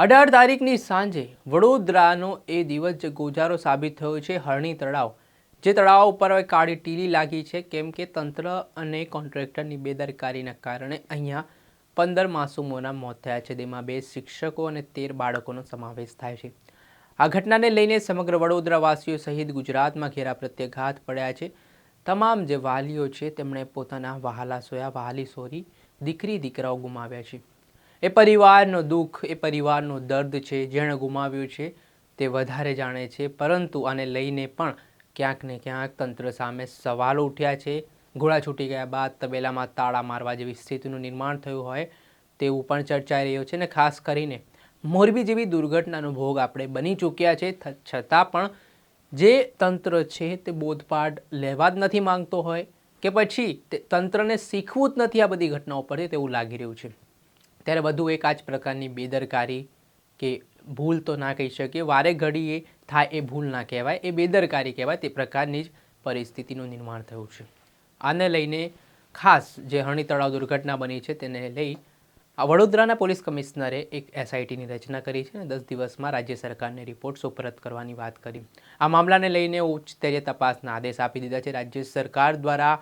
અઢાર તારીખની સાંજે વડોદરાનો એ દિવસ જે ગોજારો સાબિત થયો છે, હરણી તળાવ. જે તળાવ ઉપર હવે કાળી ટીલી લાગી છે, કેમ કે તંત્ર અને કોન્ટ્રાક્ટરની બેદરકારીના કારણે અહીંયા પંદર માસૂમોના મોત થયા છે. તેમાં બે શિક્ષકો અને તેર બાળકોનો સમાવેશ થાય છે. આ ઘટનાને લઈને સમગ્ર વડોદરાવાસીઓ સહિત ગુજરાતમાં ઘેરા પ્રત્યાઘાત પડ્યા છે. તમામ જે વાલીઓ છે, તેમણે પોતાના વહાલા સોયા, વહાલી સોરી દીકરી દીકરાઓ ગુમાવ્યા છે. એ પરિવારનો દુઃખ, એ પરિવારનો દર્દ છે, જેણે ગુમાવ્યું છે, તે વધારે જાણે છે. પરંતુ આને લઈને પણ ક્યાંક ને ક્યાંક તંત્ર સામે સવાલો ઉઠ્યા છે. ઘોડા છૂટી ગયા બાદ તબેલામાં તાળા મારવા જેવી સ્થિતિનું નિર્માણ થયું હોય તેવું પણ ચર્ચાઈ રહ્યું છે ને ખાસ કરીને મોરબી જેવી દુર્ઘટનાનો ભોગ આપણે બની ચૂક્યા છે. છતાં પણ જે તંત્ર છે તે બોધપાઠ લેવા જ નથી માંગતો હોય કે પછી તંત્રને શીખવું જ નથી આ બધી ઘટનાઓ પરથી તેવું લાગી રહ્યું છે. ત્યારે વધુ એક આ જ પ્રકારની બેદરકારી કે ભૂલ તો ના કહી શકીએ. વારે ઘડીએ થાય એ ભૂલ ના કહેવાય. એ બેદરકારી કહેવાય. તે પ્રકારની જ પરિસ્થિતિનું નિર્માણ થયું છે. આને લઈને ખાસ જે હણી તળાવ દુર્ઘટના બની છે તેને લઈ વડોદરાના પોલીસ કમિશનરે એક એસઆઈટીની રચના કરી છે અને દસ દિવસમાં રાજ્ય સરકારને રિપોર્ટ સુપરત કરવાની વાત કરી. આ મામલાને લઈને ઉચ્ચ સ્તરીય તપાસના આદેશ આપી દીધા છે. રાજ્ય સરકાર દ્વારા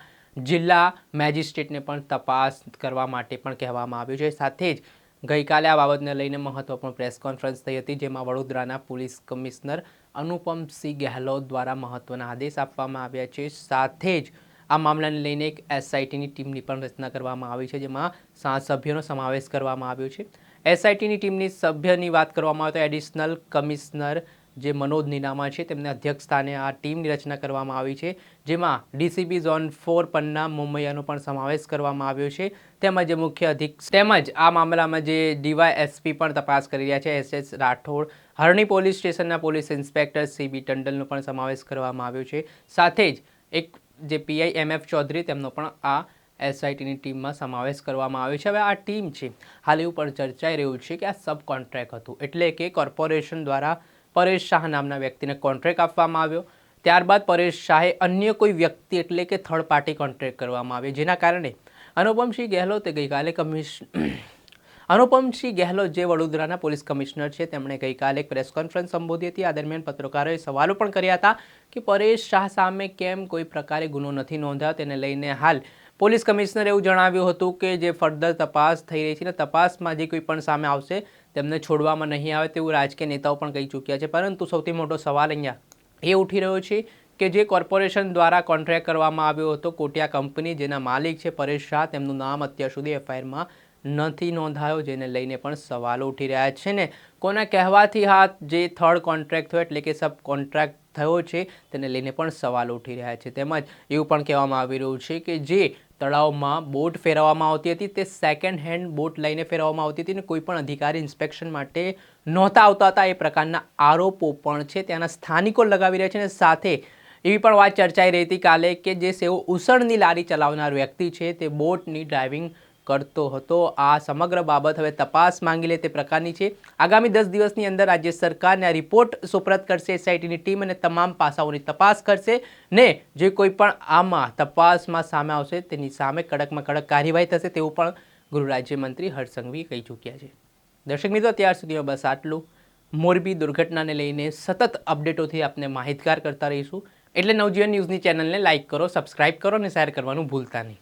જિલ્લા મેજિસ્ટ્રેટને પણ તપાસ કરવા માટે પણ કહેવામાં આવ્યું છે. સાથે જ ગઈકાલે આ બાબતને લઈને મહત્વપૂર્ણ પ્રેસ કોન્ફરન્સ થઈ હતી, જેમાં વડોદરાના પોલીસ કમિશનર અનુપમસિંહ ગેહલોત દ્વારા મહત્વના આદેશ આપવામાં આવ્યા છે. સાથે જ આ મામલાને લઈને એક એસઆઈટીની ટીમની પણ રચના કરવામાં આવી છે, જેમાં સાત સભ્યોનો સમાવેશ કરવામાં આવ્યો છે. એસઆઈટીની ટીમની સભ્યની વાત કરવામાં આવે તો એડિશનલ કમિશનર જે મનોજ નીનામા છે, તેમને અધ્યક્ષસ્થાને આ ટીમની રચના કરવામાં આવી છે, જેમાં ડીસીબી ઝોન ફોર પન્ના મુંબઈયાનો પણ સમાવેશ કરવામાં આવ્યો છે. તેમજ મુખ્ય અધિક, તેમજ આ મામલામાં જે ડીવાય એસપી પણ તપાસ કરી રહ્યા છે S S Rathod. Harni police સ્ટેશનના પોલીસ ઇન્સ્પેક્ટર સીબી ટંડલનો પણ સમાવેશ કરવામાં આવ્યો છે. સાથે જ એક જે પીઆઈ એમ એફ ચૌધરી, તેમનો પણ આ એસઆઈટીની ટીમમાં સમાવેશ કરવામાં આવ્યો છે. હવે આ ટીમ છે, હાલ એવું પણ ચર્ચાઈ રહ્યું છે કે આ સબ કોન્ટ્રાક્ટ હતું. એટલે કે કોર્પોરેશન દ્વારા પરેશ શાહ નામના વ્યક્તિને કોન્ટ્રાક્ટ આપવામાં આવ્યો. ત્યારબાદ પરેશ શાહે અન્ય કોઈ વ્યક્તિ એટલે કે થર્ડ પાર્ટી કોન્ટ્રાક્ટ કરવામાં આવ્યો જેના કારણે અનુપમસિંહ ગેહલોતે ગઈકાલે કમિશન અનુપમસિંહ ગેહલોત જે વડોદરાના પોલીસ કમિશનર છે, તેમણે ગઈકાલે એક પ્રેસ કોન્ફરન્સ સંબોધી હતી. આ દરમિયાન પત્રકારોએ સવાલો પણ કર્યા હતા કે પરેશ શાહ સામે કેમ કોઈ પ્રકારે ગુનો નથી નોંધાયો? તેને લઈને હાલ પોલીસ કમિશનરે એવું જણાવ્યું હતું કે જે ફર્ધર તપાસ થઈ રહી છે ને તપાસમાં જે કોઈ પણ સામે આવશે, તેમને છોડવામાં નહીં આવે તેવું રાજકીય નેતાઓ પણ કહી ચૂક્યા છે. પરંતુ સૌથી મોટો સવાલ અહીંયા એ ઉઠી રહ્યો છે કે જે કોર્પોરેશન દ્વારા કોન્ટ્રાક્ટ કરવામાં આવ્યો હતો, કોટિયા કંપની જેના માલિક છે પરેશ શાહ, તેમનું નામ અત્યાર સુધી એફઆઈઆરમાં નથી નોંધાયો, જેને લઈને પણ સવાલો ઉઠી રહ્યા છે ને કોના કહેવાથી હા જે થર્ડ કોન્ટ્રાક્ટ થયો એટલે કે સબ કોન્ટ્રાક્ટ થયો છે, તેને લઈને પણ સવાલો ઉઠી રહ્યા છે. તેમજ એવું પણ કહેવામાં આવી રહ્યું છે કે જે તળાવમાં બોટ ફેરવવામાં આવતી હતી. તે સેકન્ડ હેન્ડ બોટ લઈને ફેરવવામાં આવતી હતી અને કોઈ પણ અધિકારી ઇન્સ્પેક્શન માટે નહોતા આવતા હતા. એ પ્રકારના આરોપો પણ છે. ત્યાંના સ્થાનિકો લગાવી રહ્યા છે અને સાથે એવી પણ વાત ચર્ચાઈ રહી હતી કાલે કે જે સેવો ઉસળની લારી ચલાવનાર વ્યક્તિ છે તે બોટની ડ્રાઇવિંગ કરતો હતો. આ સમગ્ર બાબત હવે તપાસ માંગી લે તે પ્રકારની છે. આગામી દસ દિવસની અંદર રાજ્ય સરકારને આ રિપોર્ટ સુપ્રત કરશે, એસઆઈટીની ટીમ અને તમામ પાસાઓની તપાસ કરશે ને જે કોઈ પણ આમાં તપાસમાં સામે આવશે તેની સામે કડકમાં કડક કાર્યવાહી થશે તેવું પણ ગૃહ રાજ્યમંત્રી હર્ષ સંઘવી કહી ચૂક્યા છે. દર્શક મિત્રો, ત્યાર સુધીમાં બસ આટલું. મોરબી દુર્ઘટનાને લઈને સતત અપડેટોથી આપને માહિતગાર કરતા રહીશું. એટલે નવજીવન ન્યૂઝની ચેનલને લાઇક કરો, સબસ્ક્રાઇબ કરો અને શેર કરવાનું ભૂલતા નહીં.